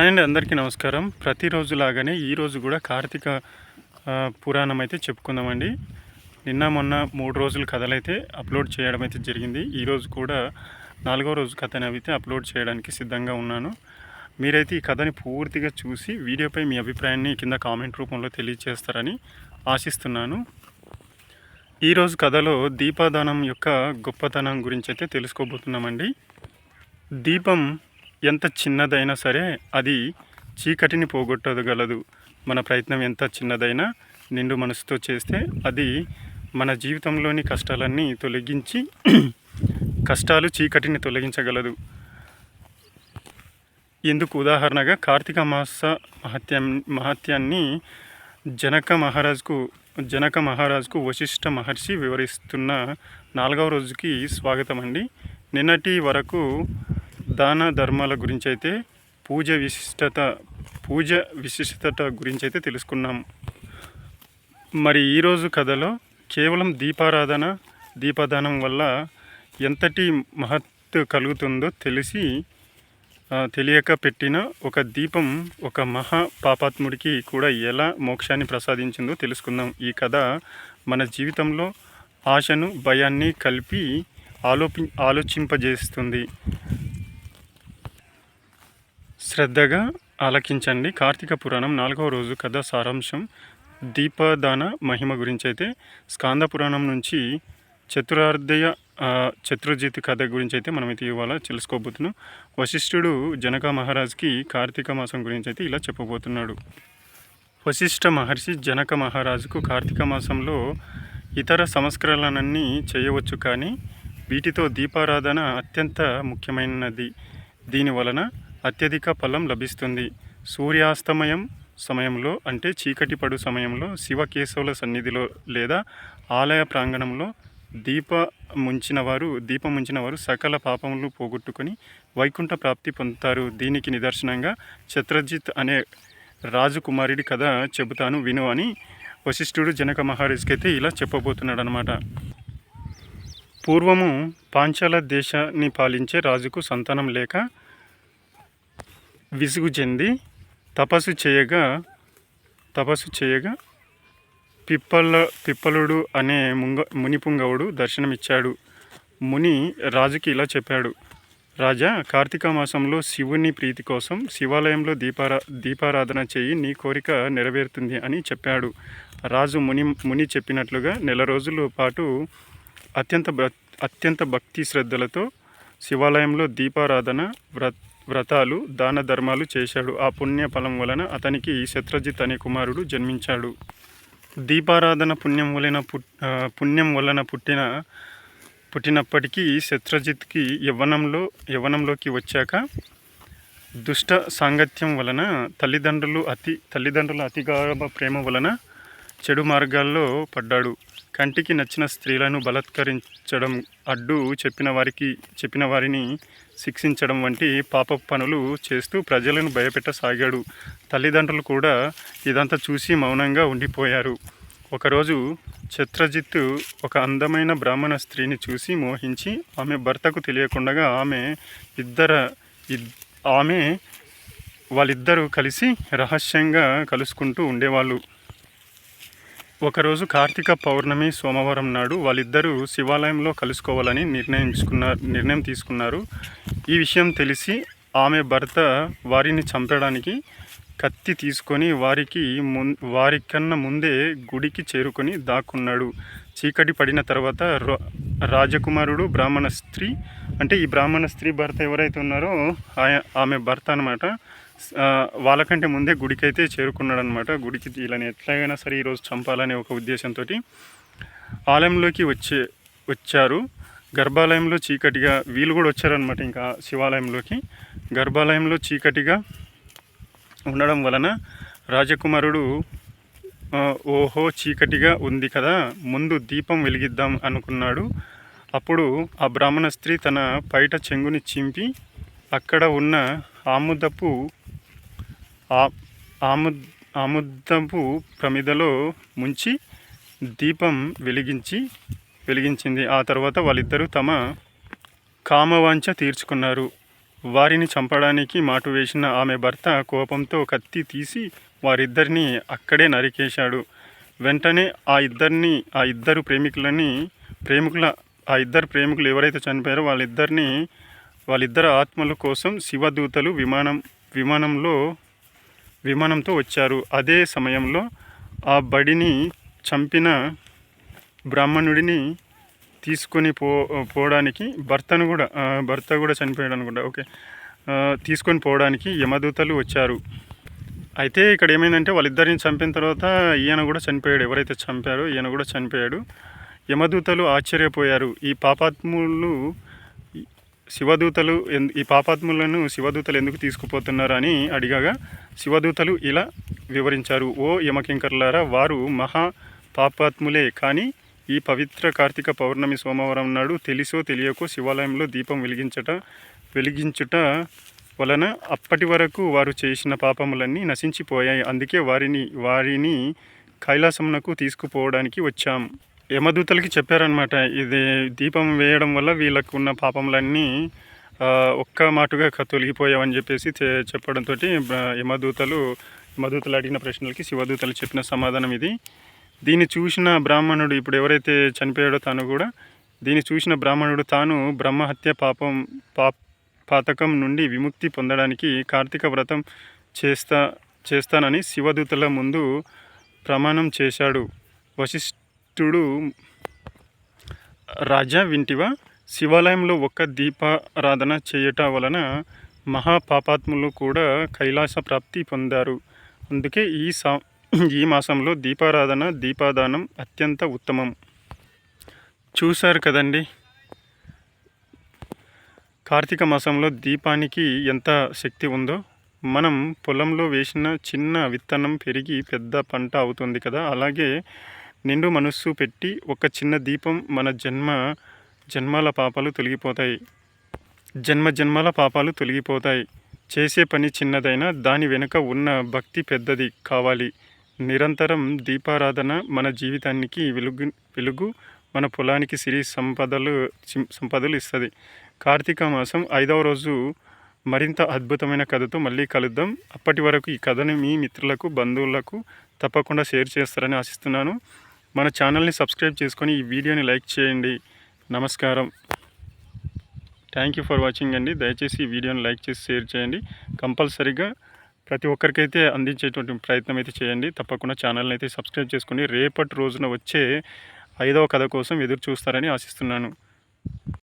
అండి అందరికీ నమస్కారం. ప్రతిరోజు లాగానే ఈరోజు కూడా కార్తీక పురాణం అయితే చెప్పుకుందామండి. నిన్న మొన్న మూడు రోజులు కథలైతే అప్లోడ్ చేయడం అయితే జరిగింది ఈరోజు కూడా నాలుగో రోజు కథని అయితే అప్లోడ్ చేయడానికి సిద్ధంగా ఉన్నాను. మీరైతే ఈ కథని పూర్తిగా చూసి వీడియోపై మీ అభిప్రాయాన్ని కింద కామెంట్ రూపంలో తెలియజేస్తారని ఆశిస్తున్నాను. ఈరోజు కథలో దీపాదానం యొక్క గొప్పతనం గురించి అయితే తెలుసుకోబోతున్నామండి. దీపం ఎంత చిన్నదైనా సరే అది చీకటిని పోగొట్టగలదు మన ప్రయత్నం ఎంత చిన్నదైనా నిండు మనసుతో చేస్తే అది మన జీవితంలోని కష్టాలన్నీ తొలగించి కష్టాలు చీకటిని తొలగించగలదు. ఎందుకు ఉదాహరణగా కార్తీక మాస మహత్యం మహత్యాన్ని జనక మహారాజుకు జనక మహారాజుకు వశిష్ఠ మహర్షి వివరిస్తున్న నాలుగవ రోజుకి స్వాగతం అండి నిన్నటి వరకు దాన ధర్మాల గురించి అయితే పూజ విశిష్టత పూజ విశిష్టత గురించి అయితే తెలుసుకున్నాం. మరి ఈరోజు కథలో కేవలం దీపారాధన దీపదానం వల్ల ఎంతటి మహత్ కలుగుతుందో తెలిసి తెలియక పెట్టిన ఒక దీపం ఒక మహా పాపాత్ముడికి కూడా ఎలా మోక్షాన్ని ప్రసాదించిందో తెలుసుకుందాం. ఈ కథ మన జీవితంలో ఆశను భయాన్ని కలిపి ఆలోపి ఆలోచింపజేస్తుంది. శ్రద్ధగా ఆలకించండి. కార్తీక పురాణం నాలుగవ రోజు కథ సారాంశం. దీపదాన మహిమ గురించి అయితే స్కాంద పురాణం నుంచి చతురార్ధయ చతుర్జిత్ కథ గురించి అయితే మనం అయితే ఇవాళ తెలుసుకోబోతున్నాం. వశిష్ఠుడు జనక మహారాజ్కి కార్తీక మాసం గురించి అయితే ఇలా చెప్పబోతున్నాడు. వశిష్ఠ మహర్షి జనక మహారాజుకు కార్తీక మాసంలో ఇతర సంస్కరణలన్నీ చేయవచ్చు కానీ వీటితో దీపారాధన అత్యంత ముఖ్యమైనది. దీని వలన అత్యధిక ఫలం లభిస్తుంది. సూర్యాస్తమయం సమయంలో అంటే చీకటి పడు సమయంలో శివకేశవుల సన్నిధిలో లేదా ఆలయ ప్రాంగణంలో దీప ముంచిన వారు దీపం ముంచిన వారు సకల పాపములు పోగొట్టుకొని వైకుంఠ ప్రాప్తి పొందుతారు. దీనికి నిదర్శనంగా చత్రజిత్ అనే రాజకుమారుడి కథ చెబుతాను విను అని వశిష్ఠుడు జనక మహారాజుకి అయితే ఇలా చెప్పబోతున్నాడు అనమాట పూర్వము పాంచాల దేశాన్ని పాలించే రాజుకు సంతానం లేక విసుగు చెంది తపస్సు చేయగా తపస్సు చేయగా పిప్పల పిప్పలుడు అనే ముంగ మునిపుంగవుడు దర్శనమిచ్చాడు. ముని రాజుకి ఇలా చెప్పాడు. రాజా కార్తీక మాసంలో శివుని ప్రీతి కోసం శివాలయంలో దీపారా దీపారాధన చేయి నీ కోరిక నెరవేరుతుంది అని చెప్పాడు. రాజు ముని ముని చెప్పినట్లుగా నెల రోజుల పాటు అత్యంత అత్యంత భక్తి శ్రద్ధలతో శివాలయంలో దీపారాధన వ్రత వ్రతాలు దాన ధర్మాలు చేశాడు. ఆ పుణ్య ఫలం వలన అతనికి శత్రజిత్ అనే కుమారుడు జన్మించాడు. దీపారాధన పుణ్యం వలన పుణ్యం వలన పుట్టిన పుట్టినప్పటికీ శత్రజిత్కి యవ్వనంలో యవ్వనంలోకి వచ్చాక దుష్ట సాంగత్యం వలన తల్లిదండ్రులు అతి తల్లిదండ్రుల అతిగాఢ ప్రేమ వలన చెడు మార్గాల్లో పడ్డాడు. కంటికి నచ్చిన స్త్రీలను బలత్కరించడం అడ్డు చెప్పిన వారికి చెప్పిన వారిని శిక్షించడం వంటి పాప పనులు చేస్తూ ప్రజలను భయపెట్టసాగాడు. తల్లిదండ్రులు కూడా ఇదంతా చూసి మౌనంగా ఉండిపోయారు. ఒకరోజు ఛత్రజిత్ ఒక అందమైన బ్రాహ్మణ స్త్రీని చూసి మోహించి ఆమె భర్తకు తెలియకుండా ఆమె ఇద్దర ఆమె వాళ్ళిద్దరూ కలిసి రహస్యంగా కలుసుకుంటూ ఉండేవాళ్ళు. ఒకరోజు కార్తీక పౌర్ణమి సోమవారం నాడు వాళ్ళిద్దరూ శివాలయంలో కలుసుకోవాలని నిర్ణయించుకున్నారు నిర్ణయం తీసుకున్నారు. ఈ విషయం తెలిసి ఆమె భర్త వారిని చంపడానికి కత్తి తీసుకొని వారికి ము వారికన్నా ముందే గుడికి చేరుకొని దాక్కున్నాడు. చీకటి పడిన తర్వాత రాజకుమారుడు బ్రాహ్మణ స్త్రీ అంటే ఈ బ్రాహ్మణ స్త్రీ భర్త ఎవరైతే ఉన్నారో ఆయ- ఆమె భర్త అనమాట వాళ్ళకంటే ముందే గుడికి అయితే చేరుకున్నాడు అనమాట గుడికి వీళ్ళని ఎట్లాగైనా సరే ఈరోజు చంపాలనే ఒక ఉద్దేశంతో ఆలయంలోకి వచ్చే వచ్చారు. గర్భాలయంలో చీకటిగా వీళ్ళు కూడా వచ్చారనమాట ఇంకా శివాలయంలోకి. గర్భాలయంలో చీకటిగా ఉండడం వలన రాజకుమారుడు ఓహో చీకటిగా ఉంది కదా ముందు దీపం వెలిగిద్దాం అనుకున్నాడు. అప్పుడు ఆ బ్రాహ్మణ స్త్రీ తన పైట చెంగుని చింపి అక్కడ ఉన్న ఆముదపు ఆ ఆము ఆముదపు ప్రమిదలో ముంచి దీపం వెలిగించి వెలిగించింది. ఆ తర్వాత వాళ్ళిద్దరూ తమ కామవాంఛ తీర్చుకున్నారు. వారిని చంపడానికి మాటు వేసిన ఆమె భర్త కోపంతో కత్తి తీసి వారిద్దరిని అక్కడే నరికేశాడు. వెంటనే ఆ ఇద్దరిని ఆ ఇద్దరు ప్రేమికులని ప్రేమికుల ఆ ఇద్దరు ప్రేమికులు ఎవరైతే చనిపోయారో వాళ్ళిద్దరిని వాళ్ళిద్దరు ఆత్మల కోసం శివదూతలు విమానం విమానంలో విమానంతో వచ్చారు. అదే సమయంలో ఆ బడిని చంపిన బ్రాహ్మణుడిని తీసుకొని పో పోవడానికి భర్తను కూడా భర్త కూడా చనిపోయాడు అనుకుంటా. ఓకే. తీసుకొని పోవడానికి యమదూతలు వచ్చారు. అయితే ఇక్కడ ఏమైందంటే వాళ్ళిద్దరిని చంపిన తర్వాత ఈయన కూడా చనిపోయాడు. ఎవరైతే చంపారో ఈయన కూడా చనిపోయాడు. యమదూతలు ఆశ్చర్యపోయారు. ఈ పాపాత్ములు శివదూతలు ఎందు ఈ పాపాత్ములను శివదూతలు ఎందుకు తీసుకుపోతున్నారు అని అడిగాగా శివదూతలు ఇలా వివరించారు ఓ యమకింకర్లారా వారు మహా పాపాత్ములే కానీ ఈ పవిత్ర కార్తీక పౌర్ణమి సోమవారం నాడు తెలిసో తెలియకో శివాలయంలో దీపం వెలిగించట వెలిగించుట వలన అప్పటి వరకు వారు చేసిన పాపములన్నీ నశించిపోయాయి. అందుకే వారిని వారిని కైలాసమునకు తీసుకుపోవడానికి వచ్చాం. యమదూతలకి చెప్పారనమాట ఇది దీపం వేయడం వల్ల వీళ్ళకు ఉన్న పాపములన్నీ ఒక్క మాటుగా తొలగిపోయావని చెప్పేసి చెప్పడంతో యమదూతలు యమదూతలు అడిగిన ప్రశ్నలకి శివదూతలు చెప్పిన సమాధానం ఇది. దీన్ని చూసిన బ్రాహ్మణుడు ఇప్పుడు ఎవరైతే చనిపోయాడో తాను కూడా దీన్ని చూసిన బ్రాహ్మణుడు తాను బ్రహ్మహత్య పాపం పా పాతకం నుండి విముక్తి పొందడానికి కార్తీక వ్రతం చేస్తా చేస్తానని శివదూతల ముందు ప్రమాణం చేశాడు. భక్తుడు రాజా వింటివా? శివాలయంలో ఒక్క దీపారాధన చేయటం వలన మహాపాపాత్ములు కూడా కైలాస ప్రాప్తి పొందారు. అందుకే ఈ సా ఈ మాసంలో దీపారాధన దీపాదానం అత్యంత ఉత్తమం. చూశారు కదండి? కార్తీక మాసంలో దీపానికి ఎంత శక్తి ఉందో? మనం పొలంలో వేసిన చిన్న విత్తనం పెరిగి పెద్ద పంట అవుతుంది కదా. అలాగే నిండు మనస్సు పెట్టి ఒక చిన్న దీపం మన జన్మ జన్మాల పాపాలు తొలగిపోతాయి. జన్మ జన్మాల పాపాలు తొలగిపోతాయి. చేసే పని చిన్నదైనా దాని వెనుక ఉన్న భక్తి పెద్దది కావాలి. నిరంతరం దీపారాధన మన జీవితానికి వెలుగు వెలుగు మన పొలానికి సిరి సంపదలు సంపదలు ఇస్తుంది. కార్తీక మాసం ఐదవ రోజు మరింత అద్భుతమైన కథతో మళ్ళీ కలుద్దాం. అప్పటి వరకు ఈ కథను మీ మిత్రులకు బంధువులకు తప్పకుండా షేర్ చేస్తారని ఆశిస్తున్నాను. మన ఛానల్ని సబ్స్క్రైబ్ చేసుకొని ఈ వీడియోని లైక్ చేయండి. నమస్కారం. థ్యాంక్ యూ ఫర్ వాచింగ్ అండి. దయచేసి ఈ వీడియోని లైక్ చేసి షేర్ చేయండి. కంపల్సరీగా ప్రతి ఒక్కరికైతే అందించేటువంటి ప్రయత్నం అయితే చేయండి. తప్పకుండా ఛానల్ని అయితే సబ్స్క్రైబ్ చేసుకొని రేపటి రోజున వచ్చే ఐదవ కథ కోసం ఎదురు చూస్తారని ఆశిస్తున్నాను.